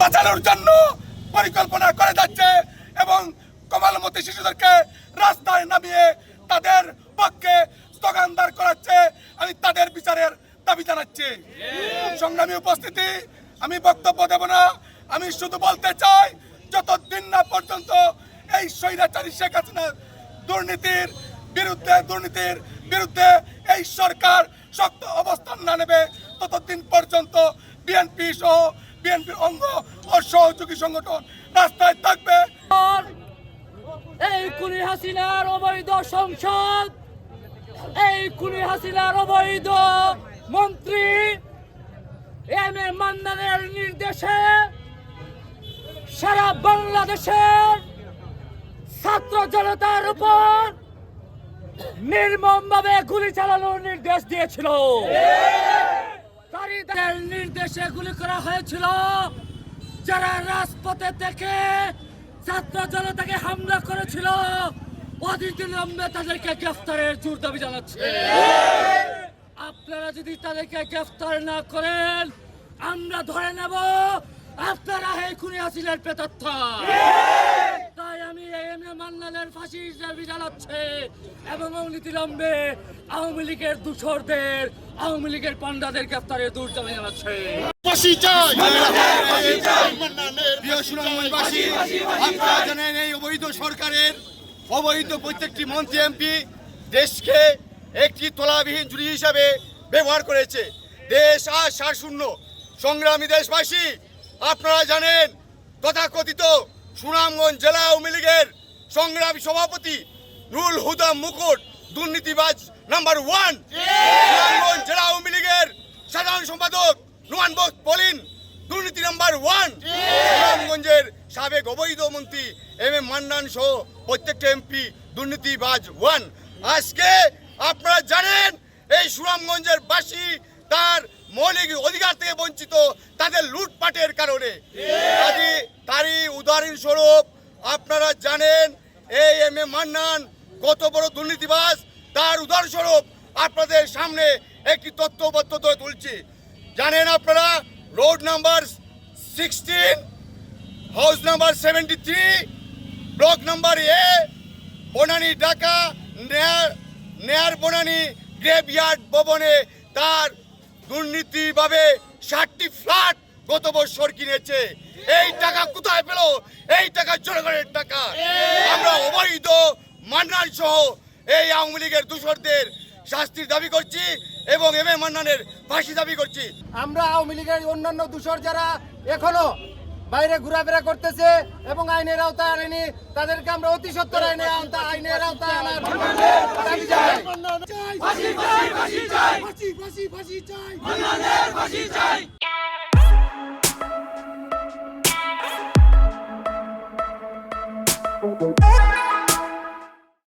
বাঁচানোর জন্য পরিকল্পনা করে যাচ্ছে এবং কমালমতি শিশুদেরকে রাস্তায় নামিয়ে তাদের পক্ষে স্লোগানদার করাচ্ছে। আমি তাদের বিচারের দাবি জানাচ্ছি। সংগ্রামী উপস্থিতি, আমি বক্তব্য দেব না। আমি শুধু বলতে চাই, যতদিন না পর্যন্ত এই স্বৈরাচারী শেখ হাসিনার দুর্নীতির বিরুদ্ধে দুর্নীতির বিরুদ্ধে এই সরকার শক্ত অবস্থান না নেবে, ততদিন পর্যন্ত বিএনপি সহ বিএনপির অঙ্গ ও সহযোগী সংগঠন রাস্তায় থাকবে। এই কুলি হাসিনার অবৈধ সংসদ, এই কুলি হাসিনার অবৈধ মন্ত্রী এম এ মান্নানের নির্দেশে সারা বাংলাদেশের ছাত্র জনতার উপর নির্মমভাবে গুলি চালানোর নির্দেশ দিয়েছিল। তাদের নির্দেশে গুলি করা হয়েছিল। যারা রাজপথে থেকে ছাত্র জনতাকে হামলা করেছিল অধিবিলম্বে তাদেরকে গ্রেফতারের জোর দাবি জানাচ্ছে। আপনারা যদি তাদেরকে গ্রেফতার না করেন, আমরা ধরে নেব আপনারা হে খুনি হাসিনের পেতাত্তা মান্নানের ফাঁসির দাবি জানাচ্ছে এবং অনতিবিলম্বে আওয়ামী লীগের দূষরদের আওয়ামী লীগের পান্ডাদের গ্রেফতারের দূর দাবি জানাচ্ছে ফাঁসি চাই। আপনারা জানেন এই অবৈধ সরকারের অবৈধ প্রত্যেকটি মন্ত্রী এমপি দেশকে একটি তোলাবিহীন জুড়ি হিসাবে ব্যবহার করেছে। দেশ আজ সার শূন্য সংগ্রামী দেশবাসী আপনারা জানেন তথাকথিত সুনামগঞ্জ জেলা আওয়ামী লীগের সংগ্রামী সভাপতি নুরুল হুদা মুকুট, দুর্নীতিবাজ নাম্বার ওয়ান। জেলা আওয়ামী লীগের সাধারণ সম্পাদক নোয়ান বক্স পলিন, দুর্নীতি নাম্বার ওয়ান। সুনামগঞ্জের সাবেক অবৈধ মন্ত্রী এম এম মান্নান সহ প্রত্যেকটা এমপি দুর্নীতিবাজ ওয়ান। আজকে আপনারা জানেন, এই সুনামগঞ্জের বাসী তার মৌলিক অধিকার থেকে বঞ্চিত তাদের লুটপাটের কারণে। তারই উদাহরণস্বরূপ আপনারা জানেন এই এম এ মান্নান, কত বড় দুর্নীতিবাজ, তার উদাহরণস্বরূপ আপনাদের সামনে একটি তথ্যবদ্ধ তুলে তুলছি। জানেন আপনারা, road number sixteen, house number seventy three, block number A, Banani Dhaka, near near Banani গ্রেভইয়ার্ড ভবনে তার দুর্নীতিভাবে ষাটটি ফ্ল্যাট গত বছর কিনেছে। এই টাকা কোথায় পেল? এই টাকা জনগণের টাকা। মান্নান সহ এই আওয়ামী লীগের দূষরদের শাস্তির দাবি করছি এবং এম এ মান্নানের ফাঁসি দাবি করছি। আমরা আওয়ামী লীগের অন্যান্য দূষর যারা এখনও বাইরে ঘোরাফেরা করতেছে এবং আইনের আওতায় আনেনি তাদেরকে আমরা অতি সত্তর আইনের আওতায় আইনের আওতায় আনার দাবি জানাই। চাই।